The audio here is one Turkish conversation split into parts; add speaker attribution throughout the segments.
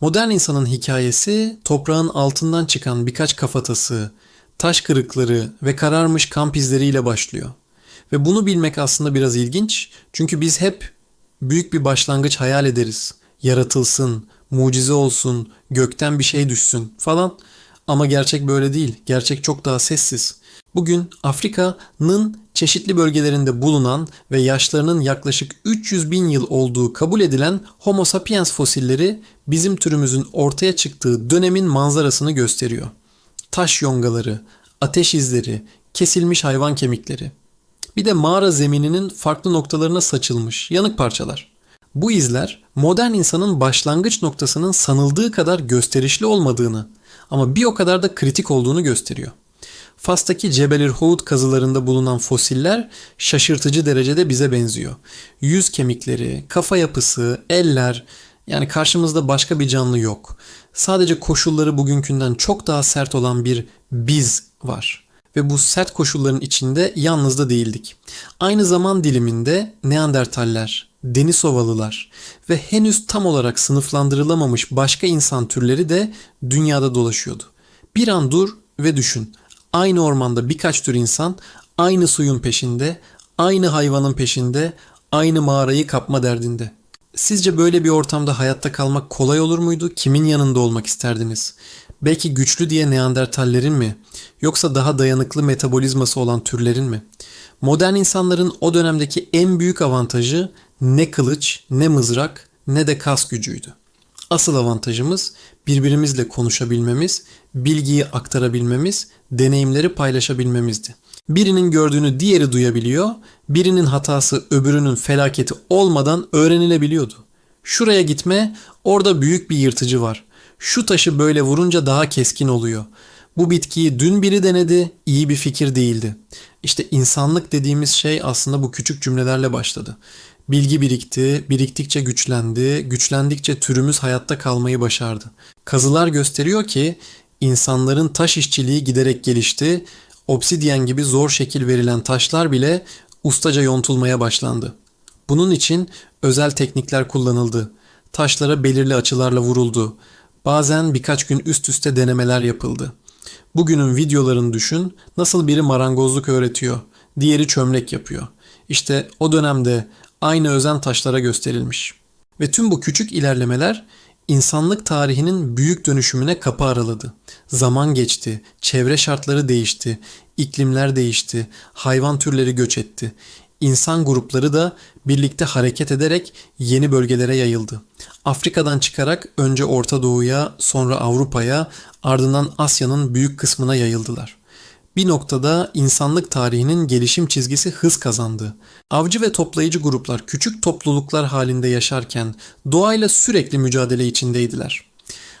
Speaker 1: Modern insanın hikayesi toprağın altından çıkan birkaç kafatası, taş kırıkları ve kararmış kamp izleriyle başlıyor. Ve bunu bilmek aslında biraz ilginç. Çünkü biz hep büyük bir başlangıç hayal ederiz. Yaratılsın, mucize olsun, gökten bir şey düşsün falan. Ama gerçek böyle değil. Gerçek çok daha sessiz. Bugün Afrika'nın çeşitli bölgelerinde bulunan ve yaşlarının yaklaşık 300 bin yıl olduğu kabul edilen Homo sapiens fosilleri bizim türümüzün ortaya çıktığı dönemin manzarasını gösteriyor. Taş yongaları, ateş izleri, kesilmiş hayvan kemikleri. Bir de mağara zemininin farklı noktalarına saçılmış yanık parçalar. Bu izler modern insanın başlangıç noktasının sanıldığı kadar gösterişli olmadığını ama bir o kadar da kritik olduğunu gösteriyor. Fas'taki Cebel Houd kazılarında bulunan fosiller şaşırtıcı derecede bize benziyor. Yüz kemikleri, kafa yapısı, eller yani karşımızda başka bir canlı yok. Sadece koşulları bugünkünden çok daha sert olan bir biz var. Ve bu sert koşulların içinde yalnız da değildik. Aynı zaman diliminde Neandertaller, Denisovalılar ve henüz tam olarak sınıflandırılamamış başka insan türleri de dünyada dolaşıyordu. Bir an dur ve düşün. Aynı ormanda birkaç tür insan aynı suyun peşinde, aynı hayvanın peşinde, aynı mağarayı kapma derdinde. Sizce böyle bir ortamda hayatta kalmak kolay olur muydu? Kimin yanında olmak isterdiniz? Belki güçlü diye Neandertallerin mi? Yoksa daha dayanıklı metabolizması olan türlerin mi? Modern insanların o dönemdeki en büyük avantajı ne kılıç, ne mızrak, ne de kas gücüydü. Asıl avantajımız birbirimizle konuşabilmemiz, bilgiyi aktarabilmemiz, deneyimleri paylaşabilmemizdi. Birinin gördüğünü diğeri duyabiliyor, birinin hatası öbürünün felaketi olmadan öğrenilebiliyordu. Şuraya gitme, orada büyük bir yırtıcı var. Şu taşı böyle vurunca daha keskin oluyor. Bu bitkiyi dün biri denedi, iyi bir fikir değildi. İşte insanlık dediğimiz şey aslında bu küçük cümlelerle başladı. Bilgi birikti, biriktikçe güçlendi, güçlendikçe türümüz hayatta kalmayı başardı. Kazılar gösteriyor ki insanların taş işçiliği giderek gelişti, obsidyen gibi zor şekil verilen taşlar bile ustaca yontulmaya başlandı. Bunun için özel teknikler kullanıldı. Taşlara belirli açılarla vuruldu. Bazen birkaç gün üst üste denemeler yapıldı. Bugünün videolarını düşün, nasıl biri marangozluk öğretiyor, diğeri çömlek yapıyor. İşte o dönemde aynı özen taşlara gösterilmiş. Ve tüm bu küçük ilerlemeler insanlık tarihinin büyük dönüşümüne kapı araladı. Zaman geçti, çevre şartları değişti, iklimler değişti, hayvan türleri göç etti. İnsan grupları da birlikte hareket ederek yeni bölgelere yayıldı. Afrika'dan çıkarak önce Orta Doğu'ya, sonra Avrupa'ya, ardından Asya'nın büyük kısmına yayıldılar. Bir noktada insanlık tarihinin gelişim çizgisi hız kazandı. Avcı ve toplayıcı gruplar küçük topluluklar halinde yaşarken doğayla sürekli mücadele içindeydiler.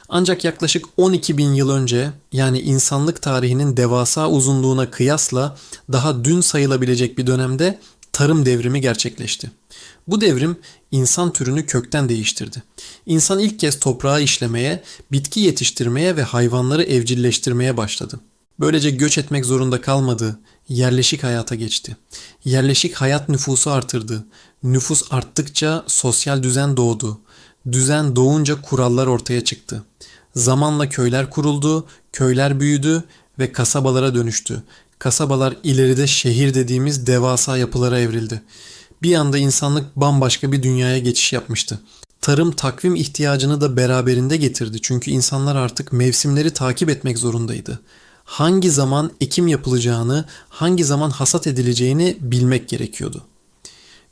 Speaker 1: Ancak yaklaşık 12 bin yıl önce yani insanlık tarihinin devasa uzunluğuna kıyasla daha dün sayılabilecek bir dönemde tarım devrimi gerçekleşti. Bu devrim insan türünü kökten değiştirdi. İnsan ilk kez toprağı işlemeye, bitki yetiştirmeye ve hayvanları evcilleştirmeye başladı. Böylece göç etmek zorunda kalmadı, yerleşik hayata geçti. Yerleşik hayat nüfusu artırdı. Nüfus arttıkça sosyal düzen doğdu. Düzen doğunca kurallar ortaya çıktı. Zamanla köyler kuruldu, köyler büyüdü ve kasabalara dönüştü. Kasabalar ileride şehir dediğimiz devasa yapılara evrildi. Bir anda insanlık bambaşka bir dünyaya geçiş yapmıştı. Tarım takvim ihtiyacını da beraberinde getirdi çünkü insanlar artık mevsimleri takip etmek zorundaydı. Hangi zaman ekim yapılacağını, hangi zaman hasat edileceğini bilmek gerekiyordu.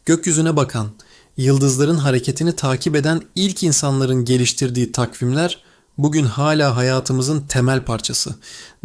Speaker 1: Gökyüzüne bakan, yıldızların hareketini takip eden ilk insanların geliştirdiği takvimler bugün hala hayatımızın temel parçası.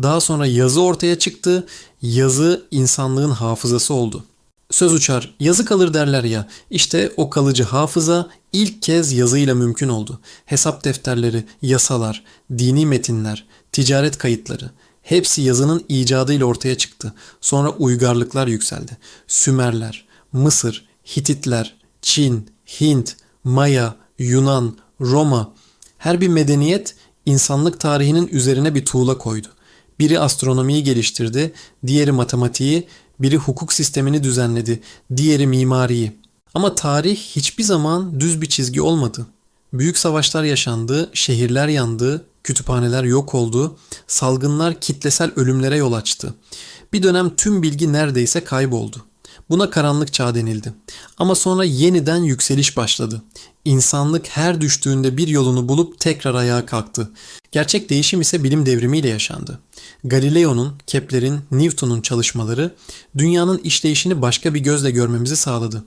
Speaker 1: Daha sonra yazı ortaya çıktı. Yazı insanlığın hafızası oldu. Söz uçar, yazı kalır derler ya. İşte o kalıcı hafıza ilk kez yazıyla mümkün oldu. Hesap defterleri, yasalar, dini metinler, ticaret kayıtları hepsi yazının icadıyla ortaya çıktı. Sonra uygarlıklar yükseldi. Sümerler, Mısır, Hititler, Çin, Hint, Maya, Yunan, Roma her bir medeniyet insanlık tarihinin üzerine bir tuğla koydu. Biri astronomiyi geliştirdi, diğeri matematiği, biri hukuk sistemini düzenledi, diğeri mimariyi. Ama tarih hiçbir zaman düz bir çizgi olmadı. Büyük savaşlar yaşandı, şehirler yandı, kütüphaneler yok oldu, salgınlar kitlesel ölümlere yol açtı. Bir dönem tüm bilgi neredeyse kayboldu. Buna karanlık çağ denildi. Ama sonra yeniden yükseliş başladı. İnsanlık her düştüğünde bir yolunu bulup tekrar ayağa kalktı. Gerçek değişim ise bilim devrimiyle yaşandı. Galileo'nun, Kepler'in, Newton'un çalışmaları dünyanın işleyişini başka bir gözle görmemizi sağladı.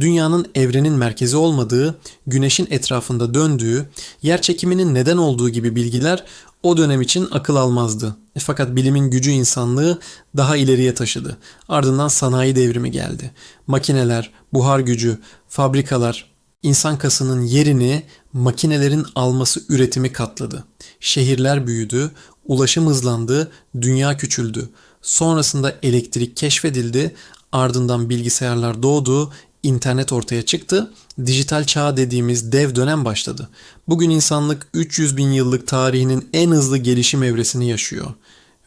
Speaker 1: Dünyanın evrenin merkezi olmadığı, güneşin etrafında döndüğü, yer çekiminin neden olduğu gibi bilgiler o dönem için akıl almazdı. E Fakat bilimin gücü insanlığı daha ileriye taşıdı. Ardından sanayi devrimi geldi. Makineler, buhar gücü, fabrikalar, insan kasının yerini makinelerin alması üretimi katladı. Şehirler büyüdü, ulaşım hızlandı, dünya küçüldü. Sonrasında elektrik keşfedildi, ardından bilgisayarlar doğdu, internet ortaya çıktı, dijital çağ dediğimiz dev dönem başladı. Bugün insanlık 300 bin yıllık tarihinin en hızlı gelişim evresini yaşıyor.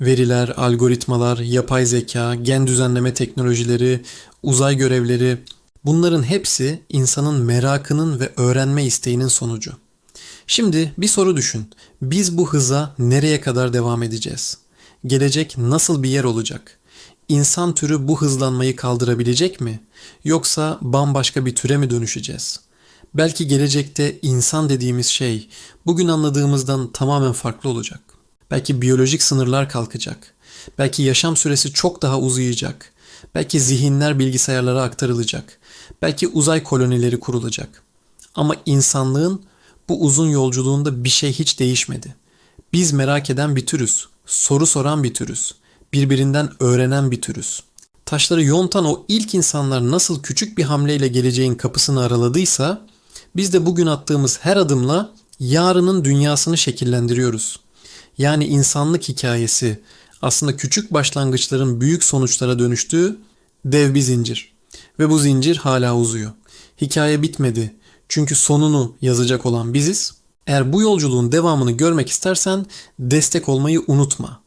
Speaker 1: Veriler, algoritmalar, yapay zeka, gen düzenleme teknolojileri, uzay görevleri bunların hepsi insanın merakının ve öğrenme isteğinin sonucu. Şimdi bir soru düşün. Biz bu hıza nereye kadar devam edeceğiz? Gelecek nasıl bir yer olacak? İnsan türü bu hızlanmayı kaldırabilecek mi? Yoksa bambaşka bir türe mi dönüşeceğiz? Belki gelecekte insan dediğimiz şey bugün anladığımızdan tamamen farklı olacak. Belki biyolojik sınırlar kalkacak. Belki yaşam süresi çok daha uzayacak. Belki zihinler bilgisayarlara aktarılacak. Belki uzay kolonileri kurulacak. Ama insanlığın bu uzun yolculuğunda bir şey hiç değişmedi. Biz merak eden bir türüz. Soru soran bir türüz. Birbirinden öğrenen bir türüz. Taşları yontan o ilk insanlar nasıl küçük bir hamleyle geleceğin kapısını araladıysa biz de bugün attığımız her adımla yarının dünyasını şekillendiriyoruz. Yani insanlık hikayesi aslında küçük başlangıçların büyük sonuçlara dönüştüğü dev bir zincir. Ve bu zincir hala uzuyor. Hikaye bitmedi. Çünkü sonunu yazacak olan biziz. Eğer bu yolculuğun devamını görmek istersen destek olmayı unutma.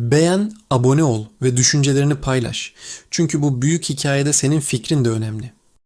Speaker 1: Beğen, abone ol ve düşüncelerini paylaş. Çünkü bu büyük hikayede senin fikrin de önemli.